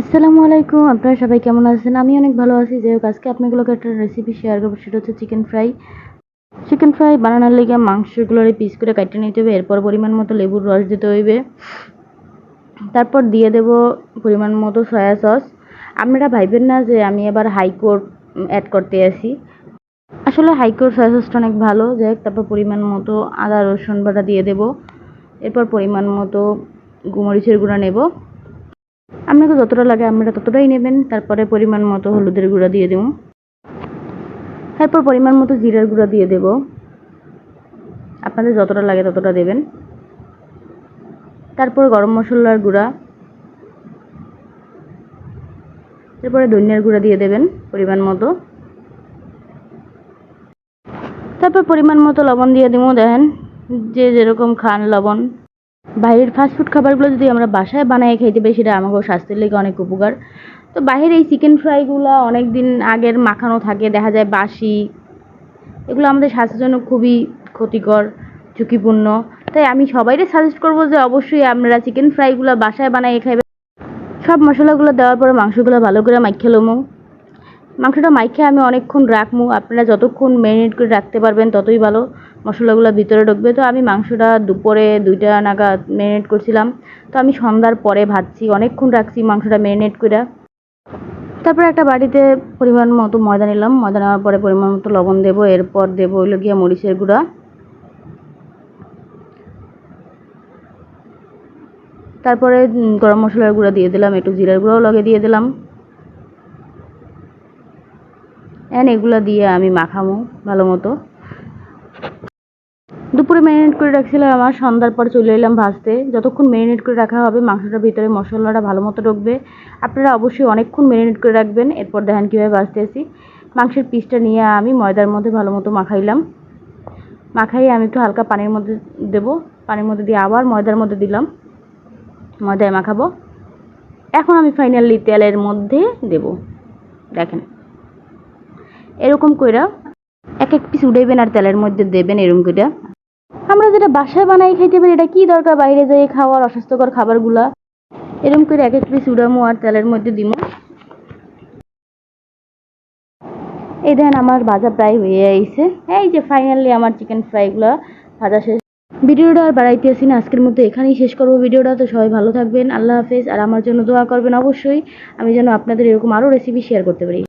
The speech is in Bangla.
আসসালামু আলাইকুম, আপনারা সবাই কেমন আছেন? আমি অনেক ভালো আছি। যাই হোক, আজকে আপনাগুলোকে একটা রেসিপি শেয়ার করব। সেটা হচ্ছে চিকেন ফ্রাই চিকেন ফ্রাই বানানোর লেগে মাংসগুলোর পিস করে কাটিয়ে নিতে হবে। এরপর পরিমাণ মতো লেবুর রস দিতে হইবে। তারপর দিয়ে দেব পরিমাণ মতো সয়া সস আপনারা ভাইবেন না যে আমি এবার হাইকোর্ট অ্যাড করতে আসি। আসলে হাইকোর্ট সয়া সসটা অনেক ভালো। যাই হোক, তারপর পরিমাণ মতো আদা, রসুন বাটা দিয়ে দেব। এরপর পরিমাণ মতো গুমরিচের গুঁড়া নেব। আপনাকে যতটা লাগে আপনারা ততটাই নেবেন। তারপরে পরিমাণ মতো হলুদের গুঁড়া দিয়ে দেবো। তারপর পরিমাণ মতো জিরার গুঁড়া দিয়ে দেব। আপনাদের যতটা লাগে ততটা দেবেন। তারপর গরম মশলার গুঁড়া। তারপরে ধনিয়ার গুঁড়া দিয়ে দেবেন পরিমাণ মতো। তারপর পরিমাণ মতো লবণ দিয়ে দেবো। দেখেন যে যেরকম খান লবণ। বাইরের ফাস্টফুড খাবারগুলো যদি আমরা বাসায় বানায় খাইতে পারি, সেটা আমাকে স্বাস্থ্যের লেগে অনেক উপকার। তো বাইরের এই চিকেন ফ্রাইগুলো অনেক দিন আগের মাখানো থাকে, দেখা যায় বাসি। এগুলো আমাদের স্বাস্থ্যের জন্য খুবই ক্ষতিকর, ঝুঁকিপূর্ণ। তাই আমি সবাইকে সাজেস্ট করব যে অবশ্যই আপনারা চিকেন ফ্রাইগুলো বাসায় বানাই খাইবেন সব মশলাগুলো দেওয়ার পরে মাংসগুলো ভালো করে মাইখে লমু। মাংসটা মাইখে আমি অনেকক্ষণ রাখব। আপনারা যতক্ষণ ম্যারিনেট করে রাখতে পারবেন, ততই ভালো। মশলাগুলো ভিতরে ঢুকবে। তো আমি মাংসটা দুপুরে দুইটা নাগাদ ম্যারিনেট করছিলাম। তো আমি সন্ধ্যার পরে ভাজছি। অনেকক্ষণ রাখছি মাংসটা ম্যারিনেট করে। তারপরে একটা বাড়িতে পরিমাণ মতো ময়দা নিলাম। ময়দা নেওয়ার পরে পরিমাণ মতো লবণ দেবো। এরপর দেবো হইল গিয়ে মরিচের গুঁড়া। তারপরে গরম মশলার গুঁড়া দিয়ে দিলাম। একটু জিরার গুঁড়াও লগে দিয়ে দিলাম। এন এগুলো দিয়ে আমি মাখামো ভালো মতো। দুপুরে ম্যারিনেট করে রাখছিলাম আমার, সন্ধ্যার পর চলে এলাম ভাজতে। যতক্ষণ ম্যারিনেট করে রাখা হবে মাংসটার ভিতরে মশলাটা ভালো মতো ঢুকবে। আপনারা অবশ্যই অনেকক্ষণ ম্যারিনেট করে রাখবেন, এরপর দেখেন কীভাবে ভাজতে আসি মাংসের পিসটা নিয়ে আমি ময়দার মধ্যে ভালো মতো মাখাইলাম। মাখাই আমি একটু হালকা পানির মধ্যে দেব। পানির মধ্যে দিয়ে আবার ময়দার মধ্যে দিলাম। ময়দায় মাখাবো। এখন আমি ফাইনালি তেলের মধ্যে দেব। দেখেন। এরকম কইরা এক এক পিস উঠাইবেন আর তেলের মধ্যে দেবেন এরকম কইরা। আমরা যেটা বাসায় বানাই খাইতে পারি, এটা কি দরকার? বাইরে যাই খাওয়ার, অস্বাস্থ্যকর খাবারগুলা। এরকম করে এক এক পিস উড়ামো আর তেলের মধ্যে দিমু। এই দেখেন, আমার ভাজা প্রায় হয়ে আইছে। এই যে ফাইনালি আমার চিকেন ফ্রাইগুলো ভাজা শেষ। ভিডিওটা আর বাড়াইতে আসি না, আজকের মতো এখানেই শেষ করব ভিডিওটা। তো সবাই ভালো থাকবেন, আল্লাহ হাফেজ। আর আমার জন্য দোয়া করবেন অবশ্যই। আমি যেন আপনাদের এরকম আরও রেসিপি শেয়ার করতে পারি।